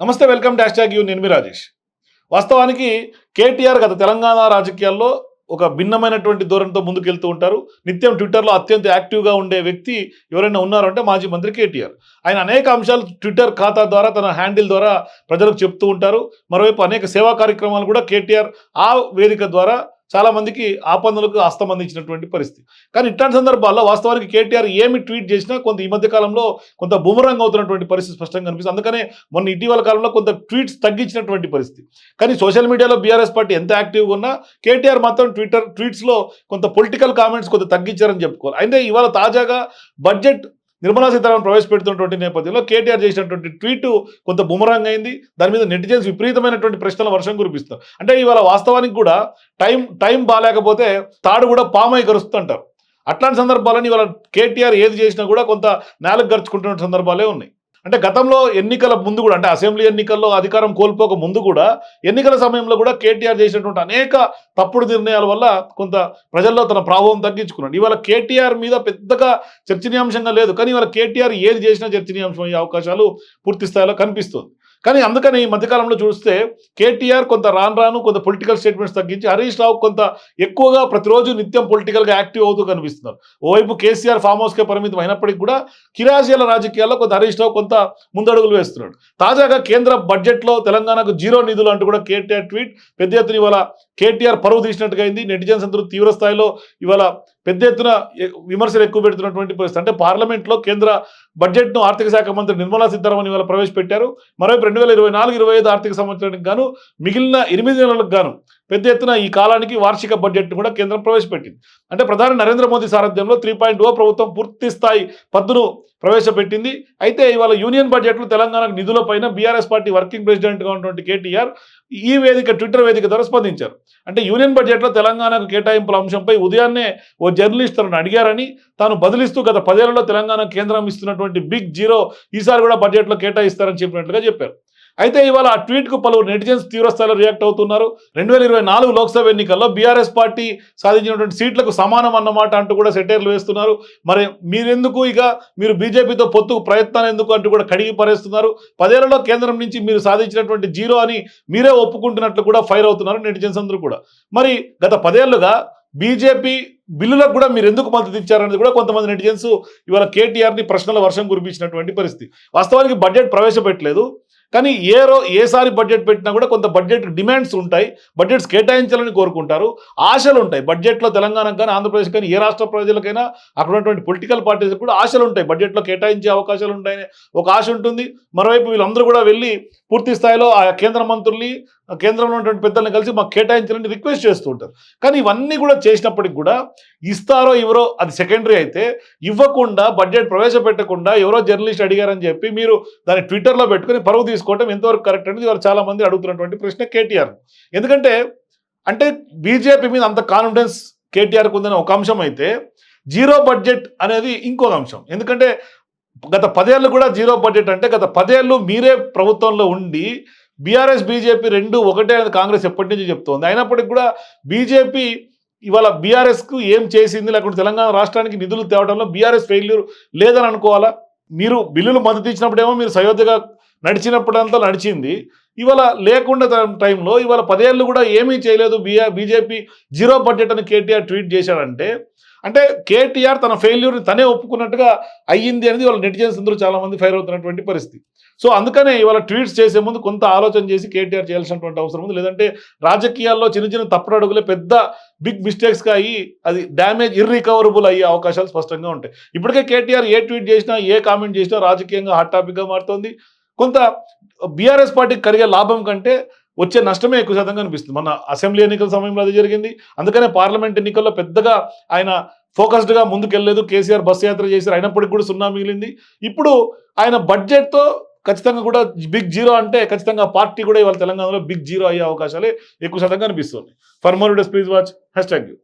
నమస్తే welcome dash tag you నేను మీ రాజేష్. వాస్తవానికి కేటీఆర్ గత తెలంగాణ రాజకీయాల్లో ఒక భిన్నమైనటువంటి ధోరణితో ముందుకెళ్తూ ఉంటారు. నిత్యం ట్విట్టర్లో అత్యంత యాక్టివ్గా ఉండే వ్యక్తి ఎవరైనా ఉన్నారంటే మాజీ మంత్రి కేటీఆర్. ఆయన అనేక అంశాలు ట్విట్టర్ ఖాతా ద్వారా తన హ్యాండిల్ ద్వారా ప్రజలకు చెప్తూ ఉంటారు. మరోవైపు అనేక సేవా కార్యక్రమాలు కూడా కేటీఆర్ ఆ వేదిక ద్వారా చాలామందికి ఆపందులకు హస్తమందించినటువంటి పరిస్థితి. కానీ ఇట్లాంటి సందర్భాల్లో వాస్తవానికి కేటీఆర్ ఏమి ట్వీట్ చేసినా కొంత ఈ మధ్య కాలంలో కొంత బుమరంగ్ అవుతున్నటువంటి పరిస్థితి స్పష్టంగా కనిపిస్తుంది. అందుకనే మొన్న ఇటీవల కాలంలో కొంత ట్వీట్స్ తగ్గించినటువంటి పరిస్థితి. కానీ సోషల్ మీడియాలో బీఆర్ఎస్ పార్టీ ఎంత యాక్టివ్గా ఉన్నా కేటీఆర్ మాత్రం ట్విట్టర్ ట్వీట్స్లో కొంత పొలిటికల్ కామెంట్స్ కొంత తగ్గించారని చెప్పుకోవాలి. అయితే ఇవాళ తాజాగా బడ్జెట్ నిర్మలా సీతారామన్ ప్రవేశపెడుతున్నటువంటి నేపథ్యంలో కేటీఆర్ చేసినటువంటి ట్వీట్ కొంత బుమరాంగ్ అయింది. దాని మీద నెటిజన్స్ విపరీతమైనటువంటి ప్రశ్నల వర్షం కురిపిస్తారు. అంటే ఇవాళ వాస్తవానికి కూడా టైం టైం బాగాలేకపోతే తాడు కూడా పామై కరుస్తుంటారు అట్లాంటి సందర్భాలని ఇవాళ కేటీఆర్ ఏది చేసినా కూడా కొంత నేలకు గరుచుకుంటున్న సందర్భాలే ఉన్నాయి. అంటే గతంలో ఎన్నికల ముందు కూడా అంటే అసెంబ్లీ ఎన్నికల్లో అధికారం కోల్పోక ముందు కూడా ఎన్నికల సమయంలో కూడా కేటీఆర్ చేసినటువంటి అనేక తప్పుడు నిర్ణయాల వల్ల కొంత ప్రజల్లో తన ప్రభావం తగ్గించుకున్నాడు. ఇవాళ కేటీఆర్ మీద పెద్దగా చర్చనీయాంశంగా లేదు కానీ ఇవాళ కేటీఆర్ ఏది చేసినా చర్చనీయాంశం అయ్యే అవకాశాలు పూర్తి స్థాయిలో కనిపిస్తుంది. కానీ అందుకని ఈ మధ్యకాలంలో చూస్తే కేటీఆర్ కొంత రాను రాను కొంత పొలిటికల్ స్టేట్మెంట్స్ తగ్గించి హరీష్ రావు కొంత ఎక్కువగా ప్రతిరోజు నిత్యం పొలిటికల్గా యాక్టివ్ అవుతూ కనిపిస్తున్నారు. ఓవైపు కేసీఆర్ ఫామ్ హౌస్కే పరిమితం అయినప్పటికీ కూడా కిరాజీల రాజకీయాల్లో కొంత హరీష్ రావు కొంత ముందడుగులు వేస్తున్నాడు. తాజాగా కేంద్ర బడ్జెట్లో తెలంగాణకు జీరో నిధులు అంటూ కూడా కేటీఆర్ ట్వీట్ పెద్ద ఎత్తున ఇవాళ కేటీఆర్ పరువు తీసినట్టుగా అయింది. నెటిజన్స్ అందరూ తీవ్ర స్థాయిలో ఇవాళ పెద్ద ఎత్తున విమర్శలు ఎక్కువ పెడుతున్నటువంటి పరిస్థితి. అంటే పార్లమెంట్లో కేంద్ర బడ్జెట్ను ఆర్థిక శాఖ మంత్రి నిర్మలా సీతారామన్ ఇవాళ ప్రవేశపెట్టారు. మరోవైపు రెండు వేల ఇరవై నాలుగు ఇరవై ఐదు ఆర్థిక సంవత్సరానికి గాను మిగిలిన ఎనిమిది నెలలకు గాను పెద్ద ఎత్తున ఈ కాలానికి వార్షిక బడ్జెట్ కూడా కేంద్రం ప్రవేశపెట్టింది. అంటే ప్రధాని నరేంద్ర మోదీ సారథ్యంలో త్రీ పాయింట్ ఓ ప్రభుత్వం పూర్తి స్థాయి పద్దును ప్రవేశపెట్టింది. అయితే ఇవాళ యూనియన్ బడ్జెట్లో తెలంగాణకు నిధులపైన బీఆర్ఎస్ పార్టీ వర్కింగ్ ప్రెసిడెంట్గా ఉన్నటువంటి కేటీఆర్ ఈ వేదిక ట్విట్టర్ వేదిక ద్వారా స్పందించారు. అంటే యూనియన్ బడ్జెట్లో తెలంగాణకు కేటాయింపుల అంశంపై ఉదయాన్నే ఓ జర్నలిస్ట్ తనను అడిగారని తాను బదిలిస్తూ గత పదేళ్ళలో తెలంగాణ కేంద్రం ఇస్తున్నటువంటి బిగ్ జీరో ఈసారి కూడా బడ్జెట్లో కేటాయిస్తారని చెప్పినట్లుగా చెప్పారు. అయితే ఇవాళ ఆ ట్వీట్కు పలువురు నెటిజన్స్ తీవ్రస్థాయిలో రియాక్ట్ అవుతున్నారు. రెండు వేల ఇరవై నాలుగు లోక్సభ ఎన్నికల్లో బీఆర్ఎస్ పార్టీ సాధించినటువంటి సీట్లకు సమానం అన్నమాట అంటూ కూడా సెటైర్లు వేస్తున్నారు. మరి మీరెందుకు ఇక మీరు బీజేపీతో పొత్తుకు ప్రయత్నాలు ఎందుకు అంటూ కూడా కడిగి పరేస్తున్నారు. పదేళ్ళలో కేంద్రం నుంచి మీరు సాధించినటువంటి జీరో అని మీరే ఒప్పుకుంటున్నట్లు కూడా ఫైర్ అవుతున్నారు నెటిజన్స్ అందరూ కూడా. మరి గత పదేళ్ళుగా బీజేపీ బిల్లులకు కూడా మీరు ఎందుకు మద్దతు ఇచ్చారనేది కూడా కొంతమంది నెటిజన్స్ ఇవాళ కేటీఆర్ని ప్రశ్నల వర్షం కురిపించినటువంటి పరిస్థితి. వాస్తవానికి బడ్జెట్ ప్రవేశపెట్టలేదు. కానీ ఏ రో ఏసారి బడ్జెట్ పెట్టినా కూడా కొంత బడ్జెట్ డిమాండ్స్ ఉంటాయి బడ్జెట్స్ కేటాయించాలని కోరుకుంటారు ఆశలు ఉంటాయి. బడ్జెట్లో తెలంగాణకు కానీ ఆంధ్రప్రదేశ్ కానీ ఏ రాష్ట్ర ప్రజలకైనా అక్కడ ఉన్నటువంటి పొలిటికల్ పార్టీస్ కూడా ఆశలు ఉంటాయి. బడ్జెట్లో కేటాయించే అవకాశాలు ఉంటాయని ఒక ఆశ ఉంటుంది. మరోవైపు వీళ్ళందరూ కూడా వెళ్ళి పూర్తి స్థాయిలో ఆ కేంద్ర మంత్రుల్ని కేంద్రంలో ఉన్నటువంటి పెద్దల్ని కలిసి మాకు కేటాయించాలని రిక్వెస్ట్ చేస్తూ ఉంటారు. కానీ ఇవన్నీ కూడా చేసినప్పటికి కూడా ఇస్తారో ఎవరో అది సెకండరీ అయితే ఇవ్వకుండా బడ్జెట్ ప్రవేశపెట్టకుండా ఎవరో జర్నలిస్ట్ అడిగారని చెప్పి మీరు దాన్ని ట్విట్టర్లో పెట్టుకుని పరువు తీసుకోవటం ఎంతవరకు కరెక్ట్ అనేది వారు చాలా మంది అడుగుతున్నటువంటి ప్రశ్న కేటీఆర్. ఎందుకంటే అంటే బీజేపీ మీద అంత కాన్ఫిడెన్స్ కేటీఆర్కి ఉందని ఒక అంశం అయితే జీరో బడ్జెట్ అనేది ఇంకొక అంశం. ఎందుకంటే గత పదేళ్ళు కూడా జీరో బడ్జెట్ అంటే గత పదేళ్ళు మీరే ప్రభుత్వంలో ఉండి బీఆర్ఎస్ బీజేపీ రెండు ఒకటే అనేది కాంగ్రెస్ ఎప్పటి నుంచి చెప్తోంది. అయినప్పటికీ కూడా బీజేపీ ఇవాళ బీఆర్ఎస్కు ఏం చేసింది? లేకుంటే తెలంగాణ రాష్ట్రానికి నిధులు తేవడంలో బీఆర్ఎస్ ఫెయిల్యూర్ లేదని అనుకోవాలా? మీరు బిల్లులు మద్దతు ఇచ్చినప్పుడేమో మీరు సయోధ్యగా నడిచినప్పుడంతా నడిచింది. ఇవాళ లేకుండా టైంలో ఇవాళ పదేళ్ళు కూడా ఏమీ చేయలేదు బీఆర్ బీజేపీ జీరో బడ్జెట్ అని కేటీఆర్ ట్వీట్ చేశాడంటే అంటే కేటీఆర్ తన ఫెయిల్యూర్ని తనే ఒప్పుకున్నట్టుగా అయ్యింది అనేది వాళ్ళ నెటిజన్స్ అందరూ చాలా మంది ఫైర్ అవుతున్నటువంటి పరిస్థితి. సో అందుకనే ఇవాళ ట్వీట్స్ చేసే ముందు కొంత ఆలోచన చేసి కేటీఆర్ చేయాల్సినటువంటి అవసరం ఉంది. లేదంటే రాజకీయాల్లో చిన్న చిన్న తప్పుడు అడుగులే పెద్ద బిగ్ మిస్టేక్స్గా అయ్యి అది డ్యామేజ్ ఇర్రికవరబుల్ అయ్యే అవకాశాలు స్పష్టంగా ఉంటాయి. ఇప్పటికే కేటీఆర్ ఏ ట్వీట్ చేసినా ఏ కామెంట్ చేసినా రాజకీయంగా హాట్ టాపిక్గా మారుతోంది. కొంత బీఆర్ఎస్ పార్టీకి కలిగే లాభం కంటే వచ్చే నష్టమే ఎక్కువ శాతం కనిపిస్తుంది. మన అసెంబ్లీ ఎన్నికల సమయంలో అది జరిగింది. అందుకనే పార్లమెంట్ ఎన్నికల్లో పెద్దగా ఆయన ఫోకస్డ్గా ముందుకెళ్ళలేదు కేసీఆర్ బస్సు యాత్ర చేశారు. అయినప్పటికీ కూడా సున్నా మిగిలింది. ఇప్పుడు ఆయన బడ్జెట్తో ఖచ్చితంగా కూడా బిగ్ జీరో అంటే ఖచ్చితంగా పార్టీ కూడా ఇవాళ తెలంగాణలో బిగ్ జీరో అయ్యే అవకాశాలే ఎక్కువ శాతం కనిపిస్తుంది for more days please watch hashtag you